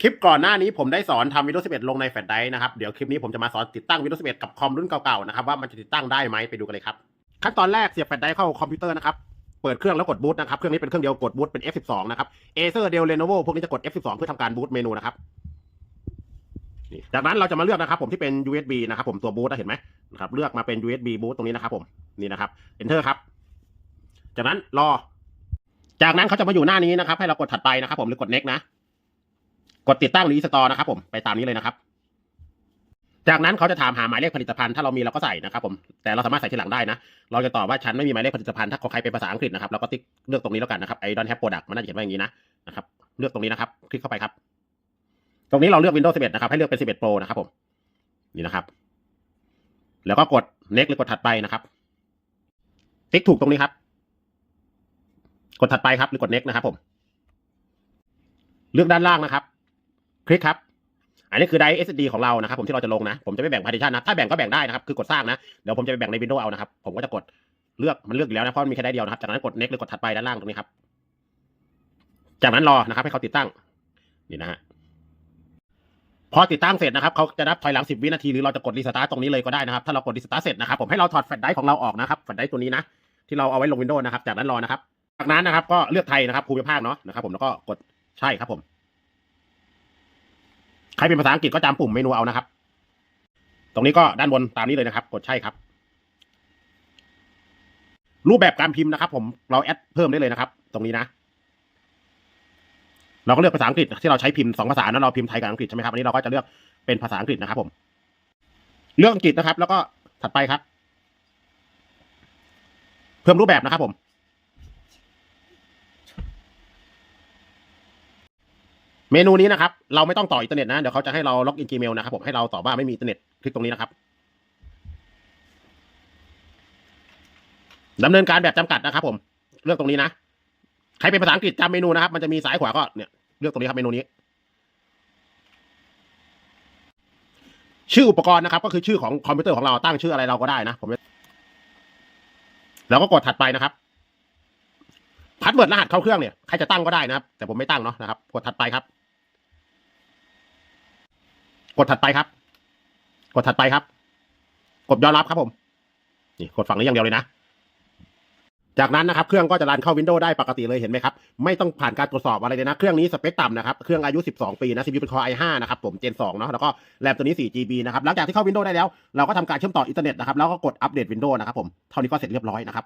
คลิปก่อนหน้านี้ผมได้สอนทำ Windows 11 ลงในแฟลชไดรฟ์นะครับเดี๋ยวคลิปนี้ผมจะมาสอนติดตั้ง Windows 11 กับคอมรุ่นเก่าๆนะครับว่ามันจะติดตั้งได้ไหมไปดูกันเลยครับ ขั้นตอนแรกเสียบแฟลชไดรฟ์เข้าคอมพิวเตอร์นะครับเปิดเครื่องแล้วกดบูตนะครับเครื่องนี้เป็นเครื่องเดียวกดบูตเป็น F12 นะครับ Acer Dell Lenovo พวกนี้จะกด F12 เพื่อทำการบูตเมนูนะครับจากนั้นเราจะมาเลือกนะครับ ผมที่เป็น USB นะครับผมตัวบูตเห็นไหมนะครับเลือกมาเป็น USB บูตตรงนี้นะครับผมนี่นะครับ Enter ครับ จากนั้นรอ จากนั้นเขาจะมาอยู่หน้านี้นะครับ ให้เรากดถัดไปนะครับ ผมหรือกด next นะ กดติดตั้งรีสตอร์นะครับผมไปตามนี้เลยนะครับ จากนั้นเขาจะถามหาหมายเลขผลิตภัณฑ์ถ้าเรามีเราก็ใส่นะครับผมแต่เราสามารถใส่ทีหลังได้นะ เราจะตอบว่าฉันไม่มีหมายเลขผลิตภัณฑ์ถ้าขอใครเป็นภาษาอังกฤษนะครับเราก็ติ๊กเลือกตรงนี้แล้วกันนะครับ I don't have product มันน่าจะเขียนว่าอย่างนี้นะนะครับเลือกตรงนี้นะครับ คลิกเข้าไปครับ ตรงนี้เราเลือก Windows 11 นะครับ ให้เลือกเป็น 11 Pro นะครับผม นี่นะครับ แล้วก็กด next หรือกดถัดไปนะครับ ติ๊กถูกตรงนี้ครับ กดถัดไปครับ หรือกด next นะครับผม เลือกด้านล่างนะครับ คลิกครับ อันนี้คือไดร์ SSD ของเรานะครับ ผมที่เราจะลงนะ ผมจะไม่แบ่ง partition นะถ้าแบ่งก็แบ่งได้นะครับ คือกดสร้างนะ เดี๋ยวผมจะไปแบ่งใน Windows เอานะครับ ผมก็จะกดเลือกมันเลือกอยู่แล้วนะเพราะมันมีแค่ได้เดียวนะครับ จากนั้นกด next หรือกดถัดไปด้านล่างตรงนี้ครับ จากนั้นรอนะครับ ให้เขาติดตั้งนี่นะฮะพอติดตั้งเสร็จนะครับเขาจะนับถอยหลัง 10 วินาทีหรือเราจะกดรีสตาร์ตตรงนี้เลยก็ได้นะครับ ถ้าเรากดรีสตาร์เสร็จนะครับผมให้เราถอดแฟลชไดร์ของเราออกนะครับแฟลชไดร์ตัวนี้นะที่เราเอาไว้ลง Windows นะครับ จากนั้นรอนะครับ จากนั้นนะครับก็เลือกไทยนะครับภูมิภาคเนาะนะครับ ผมแล้วก็กดใช่ครับผม ใครเป็นภาษาอังกฤษก็จำปุ่มเมนูเอานะครับ ตรงนี้ก็ด้านบนตามนี้เลยนะครับ กดใช่ครับ รูปแบบการพิมพ์นะครับ ผมเราแอดเพิ่มได้เลยนะครับ ตรงนี้นะ เราก็เลือกภาษาอังกฤษที่เราใช้พิมพ์สองภาษานั้นเราพิมพ์ไทยกับอังกฤษใช่ไหมครับอันนี้เราก็จะเลือกเป็นภาษาอังกฤษนะครับ ผม เลือกอังกฤษนะครับ แล้วก็ถัดไปครับ เพิ่มรูปแบบนะครับผม เมนูนี้นะครับ เราไม่ต้องต่ออินเทอร์เน็ตนะ เดี๋ยวเขาจะให้เราล็อกอิน Gmail นะครับผมให้เราต่อบว่าไม่มีอินเทอร์เน็ตคลิกตรงนี้นะครับดำเนินการแบบจำกัดนะครับ ผม เลือกตรงนี้นะ ใครเป็นภาษาอังกฤษจำเมนูนะครับ มันจะมีซ้ายขวาก็เนี่ยเลือกตรงนี้ครับเมนูนี้ ชื่ออุปกรณ์นะครับ ก็คือชื่อของคอมพิวเตอร์ของเราตั้งชื่ออะไรเราก็ได้นะผมแล้วก็กดถัดไปนะครับพาสเวิร์ดรหัสเข้าเครื่องเนี่ยใครจะตั้งก็ได้นะครับ แต่ผมไม่ตั้งเนาะนะครับกดถัดไปครับ กดถัดไปครับ กดถัดไปครับ กดยอมรับครับผม นี่กดฝั่งนี้อย่างเดียวเลยนะ จากนั้นนะครับ เครื่องก็จะรันเข้า Windows ได้ปกติเลยเห็นไหมครับ ไม่ต้องผ่านการตรวจสอบอะไรเลยนะ เครื่องนี้สเปคต่ำนะครับ เครื่องอายุ 12 ปีนะ CPU เป็น Core i5 นะครับผม Gen 2เนาะ แล้วก็แรมตัวนี้ 4GB นะครับ หลังจากที่เข้า Windows ได้แล้ว เราก็ทำการเชื่อมต่ออินเทอร์เน็ตนะครับ แล้วก็กดอัปเดต Windows นะครับผม เท่านี้ก็เสร็จเรียบร้อยนะครับ